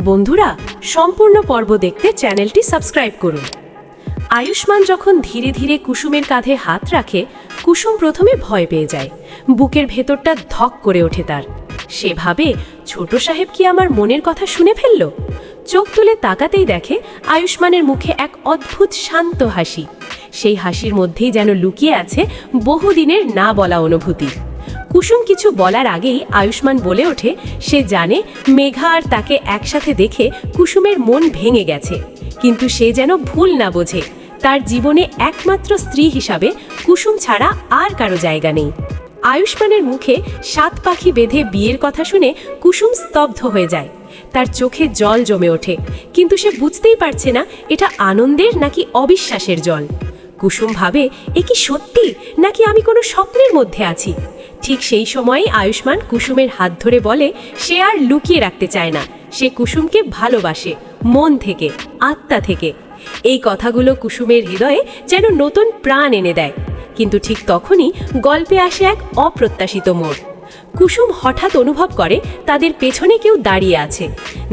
বন্ধুরা, সম্পূর্ণ পর্ব দেখতে চ্যানেলটি সাবস্ক্রাইব করুন। আয়ুষ্মান যখন ধীরে ধীরে কুসুমের কাঁধে হাত রাখে, কুসুম প্রথমে ভয় পেয়ে যায়। বুকের ভেতরটা ধক করে ওঠে তার। সে ভাবে ছোট সাহেব কি আমার মনের কথা শুনে ফেলল? চোখ তুলে তাকাতেই দেখে আয়ুষ্মানের মুখে এক অদ্ভুত শান্ত হাসি। সেই হাসির মধ্যেই যেন লুকিয়ে আছে বহুদিনের না বলা অনুভূতি। কুসুম কিছু বলার আগেই আয়ুষ্মান বলে ওঠে, সে জানে মেঘা আর তাকে একসাথে দেখে কুসুমের মন ভেঙে গেছে। কিন্তু সে যেন ভুল না বোঝে, তার জীবনে একমাত্র স্ত্রী হিসাবে কুসুম ছাড়া আর কারও জায়গা নেই। আয়ুষ্মানের মুখে সাত পাখি বেঁধে বিয়ের কথা শুনে কুসুম স্তব্ধ হয়ে যায়। তার চোখে জল জমে ওঠে, কিন্তু সে বুঝতেই পারছে না এটা আনন্দের নাকি অবিশ্বাসের জল। কুসুম ভাবে এ কি সত্যি? নাকি আমি কোনো স্বপ্নের মধ্যে আছি? ঠিক সেই সময় আয়ুষ্মান কুসুমের হাত ধরে বলে, সে আর লুকিয়ে রাখতে চায় না। সে কুসুমকে ভালোবাসে, মন থেকে, আত্মা থেকে। এই কথাগুলো কুসুমের হৃদয়ে যেন নতুন প্রাণ এনে দেয়। কিন্তু ঠিক তখনই গল্পে আসে এক অপ্রত্যাশিত মোড়। কুসুম হঠাৎ অনুভব করে, তাদের পেছনে কেউ দাঁড়িয়ে আছে।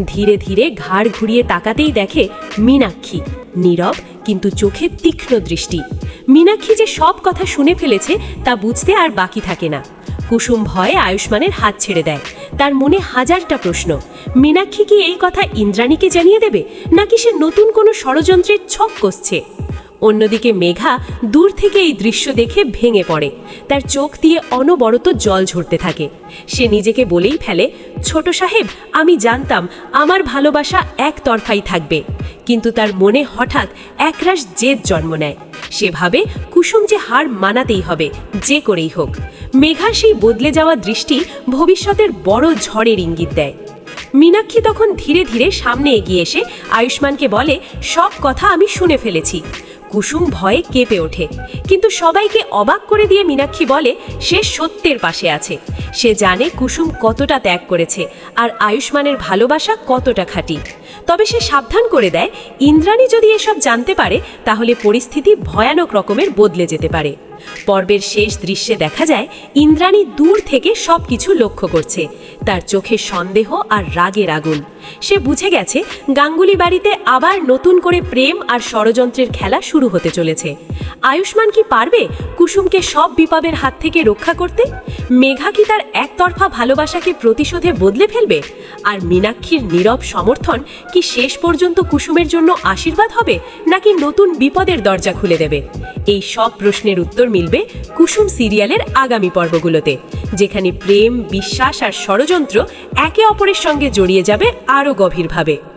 ধীরে ধীরে ঘাড় ঘুরিয়ে তাকাতেই দেখে, মীনাক্ষী, নীরব কিন্তু চোখে তীক্ষ্ণ দৃষ্টি। মীনাক্ষী যে সব কথা শুনে ফেলেছে, তা বুঝতে আর বাকি থাকে না। কুসুম ভয়ে আয়ুষ্মানের হাত ছেড়ে দেয়। তার মনে হাজারটা প্রশ্ন। মীনাক্ষী কি এই কথা ইন্দ্রাণীকে জানিয়ে দেবে, নাকি সে নতুন কোনো ষড়যন্ত্রের ছক কষছে? অন্যদিকে মেঘা দূর থেকে এই দৃশ্য দেখে ভেঙে পড়ে। তার চোখ দিয়ে অনবরত জল ঝরতে থাকে। সে নিজেকে বলেই ফেলে, ছোট সাহেব, আমি জানতাম আমার ভালোবাসা একতরফাই থাকবে। কিন্তু তার মনে হঠাৎ একরাশ জেদ জন্ম নেয়। সে ভাবে, কুসুম যে হার মানাতেই হবে, যে করেই হোক। মেঘা সেই বদলে যাওয়া দৃষ্টি ভবিষ্যতের বড় ঝড়ের ইঙ্গিত দেয়। মীনাক্ষী তখন ধীরে ধীরে সামনে এগিয়ে এসে আয়ুষ্মানকে বলে, সব কথা আমি শুনে ফেলেছি। কুসুম ভয়ে কেঁপে ওঠে। কিন্তু সবাইকে অবাক করে দিয়ে মীনাক্ষী বলে, সে সত্যের পাশে আছে। সে জানে কুসুম কতটা ত্যাগ করেছে আর আয়ুষ্মানের ভালোবাসা কতটা খাটি। তবে সে সাবধান করে দেয়, ইন্দ্রাণী যদি এসব জানতে পারে, তাহলে পরিস্থিতি ভয়ানক রকমের বদলে যেতে পারে। পর্বের শেষ দৃশ্যে দেখা যায়, ইন্দ্রাণী দূর থেকে সব কিছু লক্ষ্য করছে। তার চোখে সন্দেহ আর রাগের আগুন। সে বুঝে গেছে, গাঙ্গুলি বাড়িতে আবার নতুন করে প্রেম আর ষড়যন্ত্রের খেলা শুরু হতে চলেছে। আয়ুষ্মান কি পারবে কুসুমকে সব বিপাবের হাত থেকে রক্ষা করতে? মেঘা কি তার একতরফা ভালোবাসাকে প্রতিশোধে বদলে ফেলবে? আর মীনাক্ষীর নীরব সমর্থন কি শেষ পর্যন্ত কুসুমের জন্য আশীর্বাদ হবে, নাকি নতুন বিপদের দরজা খুলে দেবে? এই সব প্রশ্নের উত্তর মিলবে কুসুম সিরিয়ালের আগামী পর্বগুলোতে, যেখানে প্রেম, বিশ্বাস আর ষড়যন্ত্র একে অপরের সঙ্গে জড়িয়ে যাবে আরও গভীরভাবে।